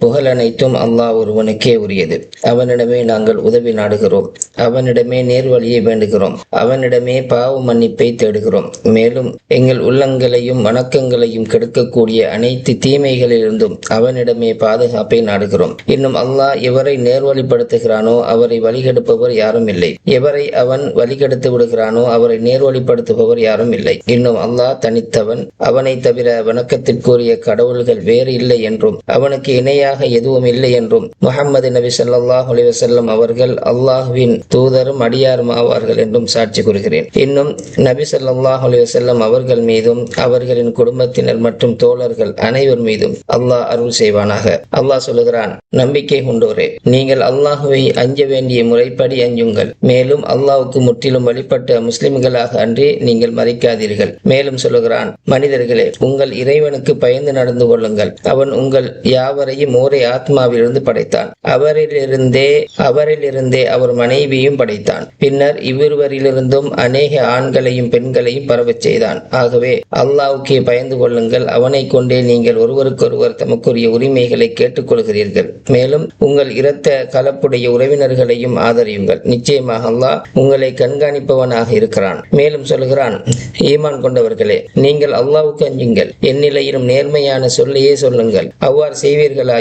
புகழ் அனைத்தும் அல்லாஹ் ஒருவனுக்கே உரியது. அவனிடமே நாங்கள் உதவி நாடுகிறோம். அவனிடமே நேர்வழியை வேண்டுகிறோம். அவனிடமே பாவ மன்னிப்பை தேடுகிறோம். மேலும் எங்கள் உள்ளங்களையும் வணக்கங்களையும் கெடுக்கக்கூடிய அனைத்து தீமைகளிலிருந்தும் அவனிடமே பாதுகாப்பை நாடுகிறோம். இன்னும் அல்லாஹ் எவரை நேர்வழிப்படுத்துகிறானோ அவரை வழிகெடுப்பவர் யாரும் இல்லை. எவரை அவன் வழிகெடுத்து விடுகிறானோ அவரை நேர்வழிப்படுத்துபவர் யாரும் இல்லை. இன்னும் அல்லாஹ் தனித்தவன். அவனை தவிர வணக்கத்திற்குரிய கடவுள்கள் வேறு இல்லை என்றும் அவனுக்கு இணைய இணையாக எதுவும் இல்லை என்றும் முகமது நபி ஸல்லல்லாஹு அலிவசல்லம் அவர்கள் அல்லாஹுவின் தூதரும் அடியாரும் ஆவார்கள் என்றும் சாட்சி கூறுகிறேன். இன்னும் நபி ஸல்லல்லாஹு அலிவசல்லம் அவர்கள் மீதும் அவர்களின் குடும்பத்தினர் மற்றும் தோழர்கள் அனைவர் மீதும் அல்லாஹ் அருள் செய்வானாக. அல்லாஹ் சொல்லுகிறான் நம்பிக்கை கொண்டோரே நீங்கள் அல்லாஹுவை அஞ்ச வேண்டிய முறைப்படி அஞ்சுங்கள். மேலும் அல்லாஹுக்கு முற்றிலும் வழிபட்ட முஸ்லிம்களாக அன்றி நீங்கள் மறைக்காதீர்கள் மேலும் சொல்லுகிறான் மனிதர்களே உங்கள் இறைவனுக்கு பயந்து நடந்து கொள்ளுங்கள். அவன் உங்கள் யாவரையும் ஓரே ஆத்மாவிலிருந்து படைத்தான். அவரிலிருந்தே அவரிலிருந்தே அவர் மனைவியும் படைத்தான். பின்னர் இவ்விருவரிலிருந்தும் அநேக ஆண்களையும் பெண்களையும் பரவச் செய்தான். ஆகவே அல்லாவுக்கே பயந்து கொள்ளுங்கள். அவனை கொண்டே நீங்கள் ஒருவருக்கொருவர் தமக்குரிய உரிமைகளை கேட்டுக்கொள்கிறீர்கள். மேலும் உங்கள் இரத்த கலப்புடைய உறவினர்களையும் ஆதரியுங்கள். நிச்சயமாக அல்லாஹ் உங்களை கண்காணிப்பவனாக இருக்கிறான். மேலும் சொல்கிறான் ஈமான் கொண்டவர்களே நீங்கள் அல்லாவுக்கு அஞ்சுங்கள். எந்நிலையிலும் நேர்மையான சொல்லையே சொல்லுங்கள். அவ்வாறு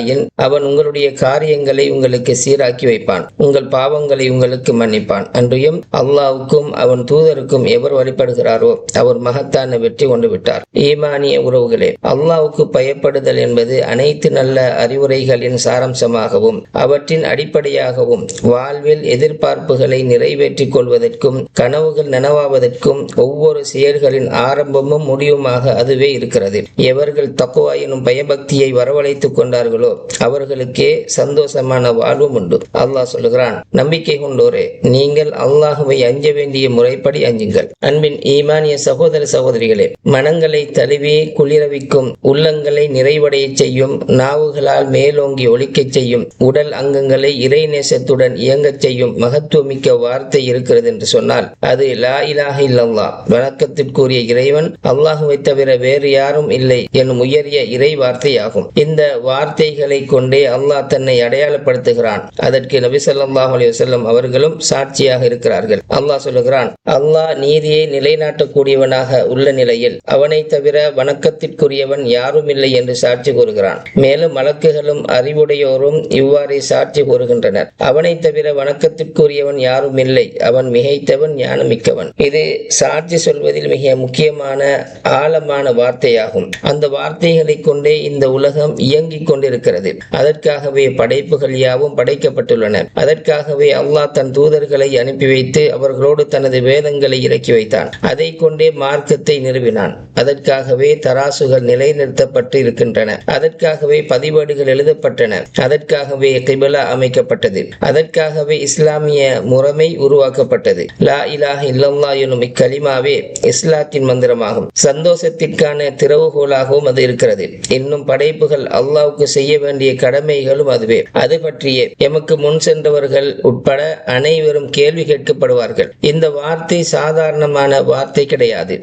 ஆயின் அவன் உங்களுடைய காரியங்களை உங்களுக்கு சீராக்கி வைப்பான். உங்கள் பாவங்களை உங்களுக்கு மன்னிப்பான். அன்றியும் அல்லாவுக்கும் அவன் தூதருக்கும் எவர் வழிபடுகிறாரோ அவர் மகத்தான வெற்றி கொண்டு விட்டார் ஈமானிய உறவுகளே அல்லாவுக்கு பயப்படுதல் என்பது அனைத்து நல்ல அறிவுரைகளின் சாரம்சமாகவும் அவற்றின் அடிப்படையாகவும் வாழ்வில் எதிர்பார்ப்புகளை நிறைவேற்றிக் கொள்வதற்கும் கனவுகள் நனவாவதற்கும் ஒவ்வொரு செயல்களின் ஆரம்பமும் முடிவுமாக அதுவே இருக்கிறது. எவர்கள் தக்குவா எனும் பயபக்தியை வரவழைத்துக் கொண்டார்களோ அவர்களுக்கே சந்தோஷமான வாழ்வும் உண்டு. அல்லாஹ் சொல்லுகிறான் நம்பிக்கை கொண்டோரே நீங்கள் அல்லாஹுவை அஞ்ச வேண்டிய முறைப்படி அஞ்சுங்கள். அன்பின் ஈமானிய சகோதர சகோதரிகளே மனங்களை தழுவி குளிரவிக்கும் உள்ளங்களை நிறைவடைய செய்யும் நாவுகளால் மேலோங்கி ஒழிக்கச் செய்யும் உடல் அங்கங்களை இறை நேசத்துடன் இயங்கச் செய்யும் மகத்துவமிக்க வார்த்தை இருக்கிறது என்று சொன்னால் அது லா இலாக இல்லல்லா வணக்கத்திற்குரிய இறைவன் அல்லாஹுவை தவிர வேறு யாரும் இல்லை எனும் உயரிய இறை வார்த்தையாகும் இந்த வார்த்தைகள் கொண்டே அல்லாஹ் தன்னை அடையாளப்படுத்துகிறான். அதற்கு நபி ஸல்லல்லாஹு அலி வசல்லம் அவர்களும் சாட்சியாக இருக்கிறார்கள். அல்லாஹ் சொல்லுகிறான் அல்லாஹ் நீதியை நிலைநாட்டக்கூடியவனாக உள்ள நிலையில் அவனை தவிர வணக்கத்திற்குரியவன் யாரும் இல்லை என்று சாட்சி கூறுகிறான். மேலும் மலக்குகளும் அறிவுடையோரும் இவ்வாறே சாட்சி கூறுகின்றனர். அவனை தவிர வணக்கத்திற்குரியவன் யாரும் இல்லை. அவன் மிகைத்தவன் ஞானமிக்கவன். இது சாட்சி சொல்வதில் மிக முக்கியமான ஆழமான வார்த்தையாகும். அந்த வார்த்தைகளை கொண்டே இந்த உலகம் இயங்கிக் கொண்டிருக்கிறது. அதற்காகவே படைப்புகள் யாவும் படைக்கப்பட்டுள்ளன. அதற்காகவே அல்லாஹ் தன் தூதர்களை அனுப்பி வைத்து அவர்களோடு தனது வேதங்களை இறக்கி வைத்தான். அதை கொண்டே மார்க்கத்தை நிறுவினான். அதற்காகவே தராசுகள் நிலைநிறுத்தப்பட்டு இருக்கின்றன. அதற்காகவே பதிவேடுகள் எழுதப்பட்டன. அதற்காகவே கிபிலா அமைக்கப்பட்டது. அதற்காகவே இஸ்லாமிய முறைமை உருவாக்கப்பட்டது. லா இலாஹ இல்லல்லா எனும் இக்கலிமாவே இஸ்லாத்தின் மந்திரமாகும். சந்தோஷத்திற்கான திறவுகோலாகவும் அது இருக்கிறது. இன்னும் படைப்புகள் அல்லாவுக்கு செய்ய வேண்டிய கடமைகளும் அதுவே. அது பற்றியே எமக்கு முன் சென்றவர்கள் உட்பட அனைவரும் கேள்வி கேட்கப்படுவார்கள். இந்த வார்த்தை சாதாரணமான வார்த்தை கிடையாது.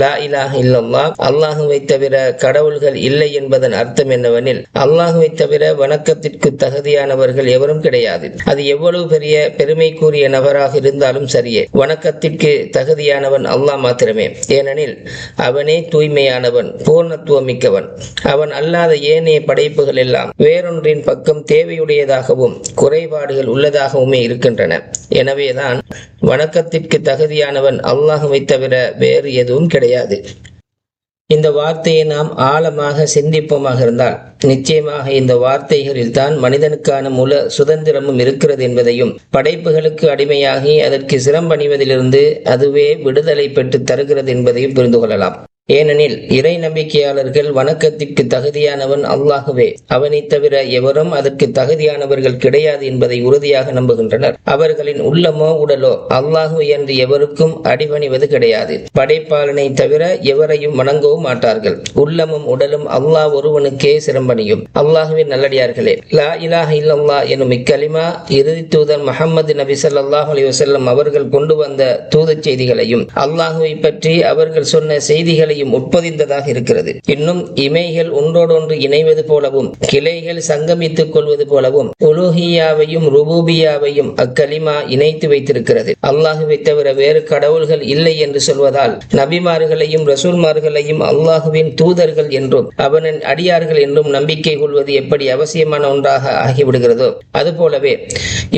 லா இல்லல்லா அல்லாஹுவை தவிர கடவுள்கள் இல்லை என்பதன் அர்த்தம் என்னவெனில் அல்லாஹுவை தவிர வணக்கத்திற்கு தகுதியானவர்கள் எவரும் கிடையாது. அது எவ்வளவு பெரிய பெருமைக்குரிய நபராக இருந்தாலும் சரியே. வணக்கத்திற்கு தகுதியானவன் அல்லாஹ் மாத்திரமே. ஏனெனில் அவனே தூய்மையானவன் பூர்ணத்துவம் மிக்கவன். அவன் அல்லாத ஏனைய படைப்புகள் எல்லாம் வேறொன்றின் பக்கம் தேவையுடையதாகவும் குறைபாடுகள் உள்ளதாகவுமே இருக்கின்றன. எனவேதான் வணக்கத்திற்கு தகுதியானவன் அல்லாஹுவை தவிர வேறு எதுவும் கிடையாது. இந்த வார்த்தையை நாம் ஆழமாக சிந்திப்போமாக இருந்தால் நிச்சயமாக இந்த வார்த்தைகளில் தான் மனிதனுக்கான முழு சுதந்திரமும் இருக்கிறது என்பதையும் படைப்புகளுக்கு அடிமையாகி அதற்கு சிரம்பணிவதிலிருந்து அதுவே விடுதலை பெற்று தருகிறது என்பதையும் புரிந்து கொள்ளலாம். ஏனெனில் இறை நம்பிக்கையாளர்கள் வணக்கத்திற்கு தகுதியானவன் அல்லாகவே அவனை தவிர எவரும் அதற்கு தகுதியானவர்கள் கிடையாது என்பதை உறுதியாக நம்புகின்றனர். அவர்களின் உள்ளமோ உடலோ அல்லாஹு என்று எவருக்கும் அடிபணிவது கிடையாது. படைப்பாளனை தவிர எவரையும் வணங்கவும் மாட்டார்கள். உள்ளமும் உடலும் அல்லாஹ் ஒருவனுக்கே சிறம்பணியும். அல்லாஹுவின் நல்லடியார்களே. லா இலாஹ இல்லல்லா எனும் இக்கலிமா இறுதி தூதர் முகமது நபி சல்லாஹ் அலி வசல்லம் அவர்கள் கொண்டு வந்த தூதச் செய்திகளையும் அல்லாஹுவை பற்றி அவர்கள் சொன்ன செய்திகளையும் அனைத்தையும் உட்பொதிந்ததாக இருக்கிறது. இன்னும் இமைகள் ஒன்றோடொன்று இணைவது போலவும் கிளைகள் சங்கமித்துக் கொள்வது போலவும் உலூஹியாவையும் ருபூபியாவையும் அக்கலிமா இணைத்து வைத்திருக்கிறது. அல்லாஹுவை தவிர வேறு கடவுள்கள் இல்லை என்று சொல்வதால் நபிமார்களையும் ரசூல்மார்களையும் அல்லாஹுவின் தூதர்கள் என்றும் அவனின் அடியார்கள் என்றும் நம்பிக்கை கொள்வது எப்படி அவசியமான ஒன்றாக ஆகிவிடுகிறதோ அதுபோலவே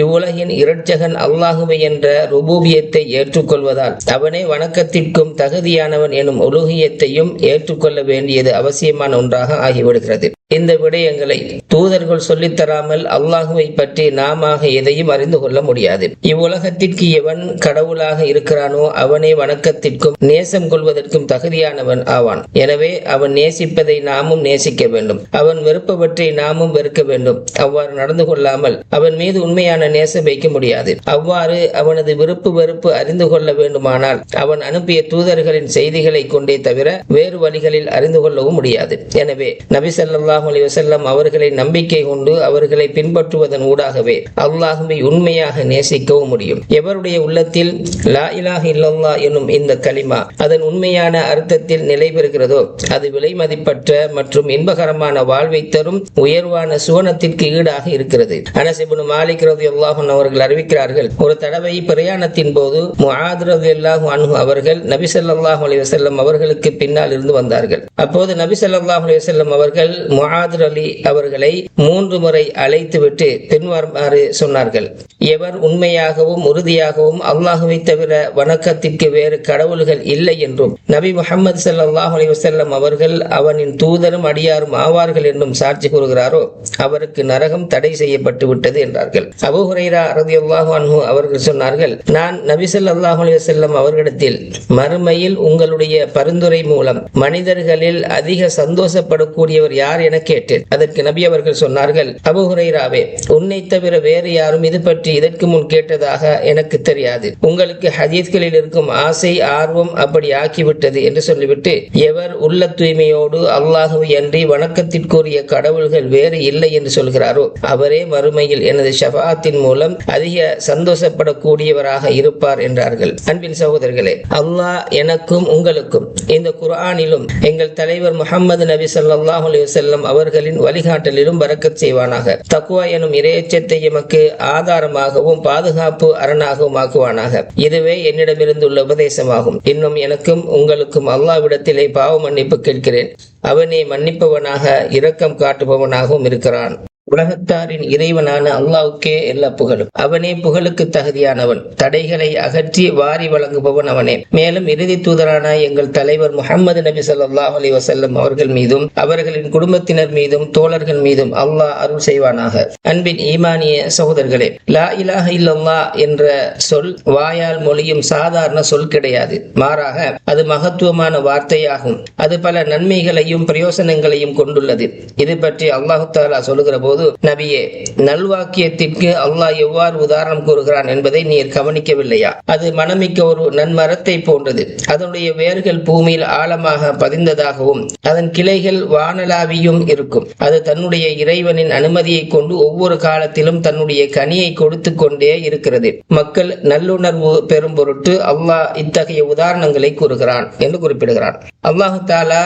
இவ்வுலகின் இரட்சகன் அல்லாஹுவை என்ற ருபூபியத்தை ஏற்றுக்கொள்வதால் அவனே வணக்கத்திற்கும் தகுதியானவன் எனும் விடயத்தையும் ஏற்றுக்கொள்ள வேண்டியது அவசியமான ஒன்றாக ஆகிவிடுகிறது. இந்த விடயங்களை தூதர்கள் சொல்லித்தராமல் அல்லாஹுவை பற்றி நாம எதையும் அறிந்து கொள்ள முடியாது. இவ்வுலகத்திற்கு எவன் கடவுளாக இருக்கிறானோ அவனே வணக்கத்திற்கும் நேசம் கொள்வதற்கும் தகுதியானவன் ஆவான். எனவே அவன் நேசிப்பதை நாமும் நேசிக்க வேண்டும். அவன் வெறுப்பவற்றை நாமும் வெறுக்க வேண்டும். அவ்வாறு நடந்து கொள்ளாமல் அவன் மீது உண்மையான நேசம் வைக்க முடியாது. அவ்வாறு அவனது விருப்பு வெறுப்பு அறிந்து கொள்ள வேண்டுமானால் அவன் அனுப்பிய தூதர்களின் செய்திகளை கொண்டே தவிர வேறு வழிகளில் அறிந்து கொள்ளவும் முடியாது. எனவே நபி சல்லாஹ் அலி வசல்லம் அவர்களை நம்பிக்கை கொண்டு அவர்களை பின்பற்றுவதன் ஊடாகவே அல்லாஹுவை உண்மையாக நேசிக்கவும் முடியும். எவருடைய உள்ளத்தில் லா இலாஹ் இல்லல்லா எனும் இந்த கலிமா அதன் உண்மையான அர்த்தத்தில் நிலை பெறுகிறதோ அது விலை மதிப்பற்ற மற்றும் இன்பகரமான வாழ்வை தரும் உயர்வான சுவனத்திற்கு ஈடாக இருக்கிறது. அனசிபுன் மாலிக் ரவி அல்லாஹன் அவர்கள் அறிவிக்கிறார்கள் ஒரு தடவை பிரயாணத்தின் போது முஆத் ரலியல்லாஹு அன்ஹு அவர்கள் நபி சல்லாஹ் அலி வசல்லம் அவர்களுக்கு நபிக்கு பின்னால் இருந்து வந்தார்கள். அப்போது நபி ஸல்லல்லாஹு அலைஹி அவர்கள் முஹாதர் அலி அவர்களை மூன்று முறை அழைத்துவிட்டு பின்வருமாறு சொன்னார்கள். எவர் உண்மையாகவும் உறுதியாகவும் அல்லாஹுவை தவிர வணக்கத்திற்கு வேறு கடவுள்கள் இல்லை என்றும் நபி முகமது சல்லாஹ் அலிவசல்லம் அவர்கள் அவனின் தூதரும் அடியாரும் ஆவார்கள் என்றும் சாட்சி கூறுகிறாரோ அவருக்கு நரகம் தடை செய்யப்பட்டு விட்டது என்றார்கள். அபுஹுரைரா ரதி அல்லாஹு அன்ஹு அவர்கள் சொன்னார்கள் நான் நபி ஸல்லல்லாஹு அலிவசல்லம் அவர்களிடத்தில் மறுமையில் உங்களுடைய பரிந்துரை மூலம் மனிதர்களில் அதிக சந்தோஷப்படக்கூடியவர் யார் என கேட்டேன். அதற்கு நபி அவர்கள் சொன்னார்கள் அபுஹுரைராவே உன்னை தவிர வேறு யாரும் இது பற்றி இதற்கு முன் கேட்டதாக எனக்கு தெரியாது. உங்களுக்கு ஹதீஸ்களில் இருக்கும் ஆசை ஆர்வம் அப்படி ஆக்கிவிட்டது என்று சொல்லிவிட்டு எவர் உள்ள தூய்மையோடு அல்லாஹு அன்றி வணக்கத்திற்குரிய கடவுள்கள் வேறு இல்லை என்று சொல்கிறாரோ அவரே மறுமையில் எனது ஷபாத்தின் மூலம் அதிக சந்தோஷப்படக்கூடியவராக இருப்பார் என்றார்கள். அன்பின் சகோதரர்களே அல்லாஹ் எனக்கும் உங்களுக்கும் இந்த குர்ஆனிலும் எங்கள் தலைவர் முகமது நபி சல்லாஹ் அலைஹி அவர்களின் வழிகாட்டலிலும் பரக்கத் செய்வானாக. தக்குவா எனும் இறையச்சத்தை எமக்கு ஆதாரமாகவும் பாதுகாப்பு அரணாகவும் ஆக்குவானாக. இதுவே என்னிடமிருந்துள்ள உபதேசமாகும். இன்னும் எனக்கும் உங்களுக்கும் அல்லாவிடத்திலே பாவ மன்னிப்பு கேட்கிறேன். அவனே மன்னிப்பவனாக இரக்கம் காட்டுபவனாகவும் இருக்கிறான். உலகத்தாரின் இறைவனான அல்லாவுக்கே எல்லா புகழும். அவனே புகழுக்கு தகுதியானவன். தடைகளை அகற்றி வாரி வழங்குபவன் அவனே. மேலும் இறுதி தூதரான எங்கள் தலைவர் முகமது நபி ஸல்லல்லாஹு அலி வசல்லம் அவர்கள் மீதும் அவர்களின் குடும்பத்தினர் மீதும் தோழர்கள் மீதும் அல்லாஹ் அருள் செய்வானாக. அன்பின் ஈமானிய சகோதரர்களே லா இலாஹ இல்லல்லா என்ற சொல் வாயால் மொழியும் சாதாரண சொல் கிடையாது. மாறாக அது மகத்துவமான வார்த்தையாகும். அது பல நன்மைகளையும் பிரயோசனங்களையும் கொண்டுள்ளது. இது பற்றி அல்லாஹு தாலா சொல்லுகிற போது நபியே நல்வாக்கியத்திற்கு அல்லாஹ் எவ்வாறு உதாரணம் கூறுகிறான் என்பதை நீர் கவனிக்கவில்லையா? அது மனமிக்க ஒரு நன்மரத்தை போன்றது. அதனுடைய வேர்கள் பூமியில் ஆழமாக பதிந்ததாகவும் அதன் கிளைகள் வானலாவியும் இருக்கும். அது தன்னுடைய இறைவனின் அனுமதியை கொண்டு ஒவ்வொரு காலத்திலும் தன்னுடைய கனியை கொடுத்து கொண்டே இருக்கிறது. மக்கள் நல்லுணர்வு பெறும் பொருட்டு அல்லாஹ் இத்தகைய உதாரணங்களை கூறுகிறான் என்று குறிப்பிடுகிறான். அல்லாஹாலா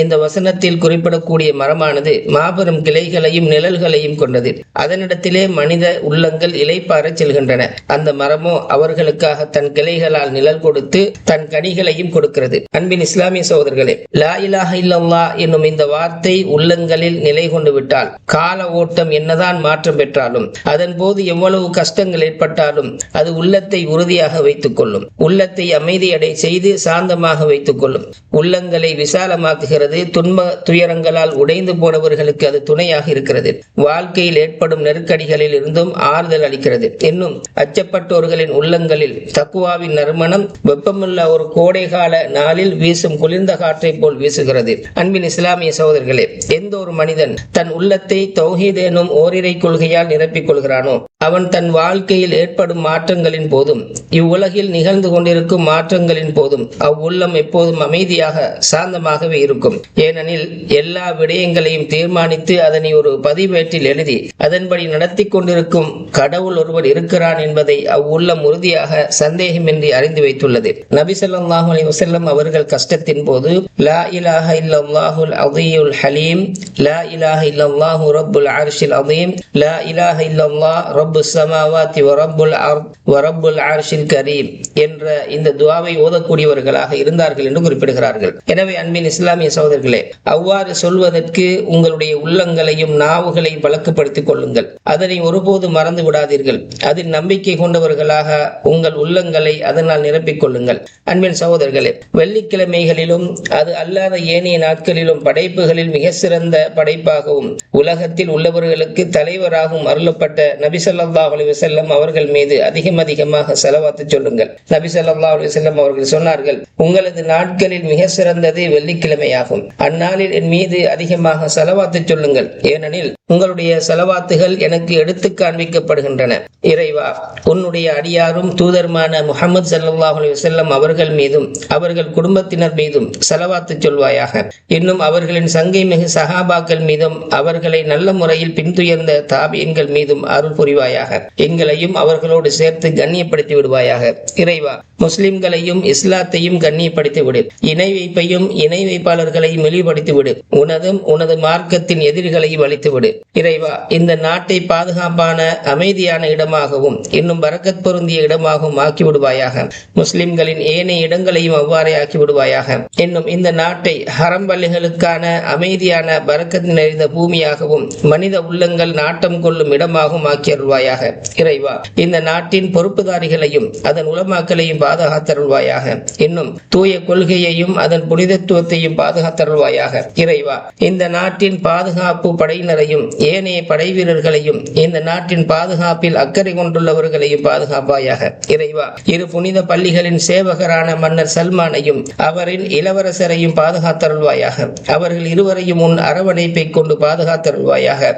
இந்த வசனத்தில் குறிப்பிடக்கூடிய மரமானது மாபெரும் கிளைகளையும் நிழல்களையும் கொண்டது. அதனிடத்திலே மனித உள்ளங்கள் இலைப்பாறச் செல்கின்றன. அந்த மரமோ அவர்களுக்காக தன் கிளைகளால் நிழல் கொடுத்து தன் கனிகளையும் கொடுக்கிறது. அன்பின் இஸ்லாமிய சகோதரர்களே லா இலாஹ இல்லல்லா என்னும் இந்த வார்த்தை உள்ளங்களில் நிலை கொண்டு விட்டால் கால ஓட்டம் என்னதான் மாற்றம் பெற்றாலும் அதன் போது எவ்வளவு கஷ்டங்கள் ஏற்பட்டாலும் அது உள்ளத்தை உறுதியாக வைத்துக் கொள்ளும். உள்ளத்தை அமைதியடை செய்து சாந்தமாக வைத்துக் கொள்ளும். உள்ளங்களை விசாலமாக்குகிறது. துன்ப துயரங்களால் உடைந்து போனவர்களுக்கு அது துணையாக இருக்கிறது. வாழ்க்கையில் ஏற்படும் நெருக்கடிகளில் இருந்தும் ஆறுதல் அளிக்கிறது. இன்னும் அச்சப்பட்டோர்களின் உள்ளங்களில் தக்குவாவின் நறுமணம் வெப்பமுள்ள ஒரு கோடைகால நாளில் வீசும் குளிர்ந்த காற்றை போல் வீசுகிறது. அன்பின் இஸ்லாமிய சகோதரர்களே எந்த ஒரு மனிதன் தன் உள்ளத்தை தௌஹீத் எனும் ஓரிரை கொள்கையால் நிரப்பிக் கொள்கிறானோ அவன் தன் வாழ்க்கையில் ஏற்படும் மாற்றங்களின் போதும் இவ்வுலகில் நிகழ்ந்து கொண்டிருக்கும் மாற்றங்களின் போதும் அவ்வுள்ளம் எப்போதும் அமைதியாக சாந்தமாகவே இருக்கும். ஏனெனில் எல்லா விடயங்களையும் தீர்மானித்து அதனை ஒரு பதிவேட்டில் எழுதி அதன்படி நடத்தி கொண்டிருக்கும் கடவுள் ஒருவர் இருக்கிறான் என்பதை அவ்வுள்ளம் உறுதியாக சந்தேகமின்றி அறிந்து வைத்துள்ளது. நபி ஸல்லல்லாஹு அலி வசல்லம் அவர்கள் கஷ்டத்தின் போது லா இலாஹ இல்லல்லாஹுல் அதியுல் ஹலீம் லா இலாஹ இல்லல்லாஹு ரப்புல் அர்ஷில் அதீம் லா இலாஹ இல்லல்லாஹ் ரப்பு சமாவாத்தி வரப்புல் அர்த் அர்ஷில் கரீம் என்ற இந்த துவாவை ஓதக்கூடியவர்களாக இருந்தார்கள் என்று குறிப்பிடுகிறார்கள். எனவே அன்பின் இஸ்லாமிய சகோதரர்களே அவ்வாறு சொல்வதற்கு உங்களுடைய உள்ளங்களையும் நாவுகளையும் பழக்கப்படுத்திக் கொள்ளுங்கள். அதனை ஒருபோது மறந்து விடாதீர்கள். அதில் நம்பிக்கை கொண்டவர்களாக உங்கள் உள்ளங்களை அதனால் நிரப்பிக் கொள்ளுங்கள். அன்பின் சகோதரர்களே வெள்ளிக்கிழமைகளிலும் அது அல்லாத ஏனைய நாட்களிலும் படைப்புகளில் மிக சிறந்த படைப்பாகவும் உலகத்தில் உள்ளவர்களுக்கு தலைவராகவும் அருளப்பட்ட நபிசல்லா அலிவசல்லம் அவர்கள் மீது அதிகம் அதிகமாக செலவாத்து சொல்லுங்கள். நபிசல்லா ஸல்லல்லாஹு அவர்கள் சொன்னார்கள் உங்களது நாட்களில் மிக சிறந்தது வெள்ளிக்கிழமையாகும். அந்நாளில் என் மீது அதிகமாக செலவாத்து சொல்லுங்கள். ஏனெனில் உங்களுடைய செலவாத்துகள் எனக்கு எடுத்து காண்பிக்கப்படுகின்றன. இறைவா உன்னுடைய அடியாரும் தூதருமான முகமது சல்லாஹ் செல்லம் அவர்கள் மீதும் அவர்கள் குடும்பத்தினர் மீதும் செலவாத்து சொல்வாயாக. இன்னும் அவர்களின் சங்கை மிகு சஹாபாக்கள் மீதும் அவர்களை நல்ல முறையில் பின்துயர்ந்த தாபியன்கள் மீதும் அருள் புரிவாயாக. எங்களையும் அவர்களோடு சேர்த்து கண்ணியப்படுத்தி விடுவாயாக. இறைவா முஸ்லிம்களையும் இஸ்லாத்தையும் கண்ணியப்படுத்தி விடு. இணை வைப்பையும் இணை வைப்பாளர்களையும் இழிவுபடுத்தி விடு. உனதும் உனது மார்க்கத்தின் எதிரிகளையும் அழித்து விடு. இறைவா இந்த நாட்டை பாதுகாப்பான அமைதியான இடமாகவும் இன்னும் பரக்கத் பொருந்திய இடமாகவும் ஆக்கி விடுவாயாக முஸ்லிம்களின் ஏனைய இடங்களையும் அவ்வாறே ஆக்கி விடுவாயாக இன்னும் இந்த நாட்டை ஹரம்பள்ளிகளுக்கான அமைதியான பரக்கத் நிறைந்த பூமியாகவும் மனித உள்ளங்கள் நாட்டம் கொள்ளும் இடமாகவும் ஆக்கி அருள்வாயாக இறைவா இந்த நாட்டின் பொறுப்புதாரிகளையும் அதன் உலமாக்களையும் பாதுகாத்தருள்வாயாக. இன்னும் தூய கொள்கையையும் அதன் புனிதத்துவத்தையும் பாதுகாத்தருள்வாயாக. இறைவா இந்த நாட்டின் பாதுகாப்பு படையினரையும் ஏனைய படை வீரர்களையும் இந்த நாட்டின் பாதுகாப்பில் அக்கறை கொண்டுள்ளவர்களையும் பாதுகாப்பாயாக. இறைவா இரு புனித பள்ளிகளின் சேவகரான மன்னர் சல்மானையும் அவரின் இளவரசரையும் பாதுகாத்தருள்வாயாக. அவர்கள் இருவரையும் உன் அரவணைப்பை கொண்டு பாதுகாத்தருள்வாயாக.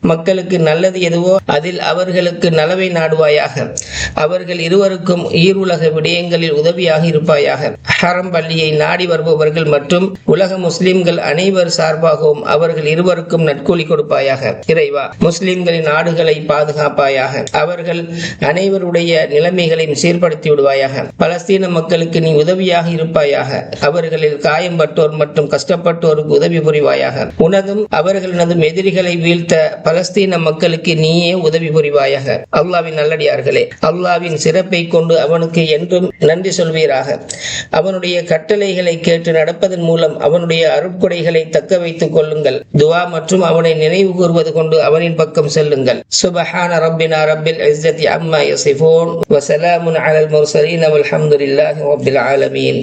மக்களுக்கு நல்லது எதுவோ அதில் அவர்களுக்கு நலவை நாடுவாயாக. அவர்கள் இருவருக்கும் ஈருலக விடயங்களில் உதவியாக இருப்பாயாக. ஹரம் பள்ளியை நாடி வருபவர்கள் மற்றும் உலக முஸ்லிம்கள் அனைவர் சார்பாகவும் அவர்கள் இருவருக்கும் நட்கூலி கொடுப்பாயாக. இறைவா முஸ்லிம்களின் நாடுகளை பாதுகாப்பாயாக. அவர்கள் அனைவருடைய நிலைமைகளையும் சீர்படுத்தி விடுவாயாக பலஸ்தீன மக்களுக்கு நீ உதவியாக இருப்பாயாக. அவர்களில் காயம்பட்டோர் மற்றும் கஷ்டப்பட்டோருக்கு உதவி புரிவாயாக. உனதும் அவர்களினதும் எதிரிகளை வீழ்த்த பலஸ்தீன மக்களுக்கு நீயே உதவி புரிவாயாக. அல்லாவின் நல்லடியார்களே அல்லாவின் சிறப்பை கொண்டு அவனுக்கு என்றும் நன்றி சொல்வீராக. அவனுடைய கட்டளைகளை கேட்டு நடப்பதன் மூலம் அவனுடைய அருட்கொடைகளை தக்க வைத்துக் கொள்ளுங்கள். துவா மற்றும் அவனை நினைவு கூறுவது கொண்டு அவனின் பக்கம் செல்லுங்கள் சுபஹான ரப்பினா ரப்பில் இஸ்ஸத்தி அம்மா யசிஃபூன் வசலாமுன் அலல் முர்சலீன் வல்ஹம்துலில்லாஹி ரப்பில் ஆலமீன்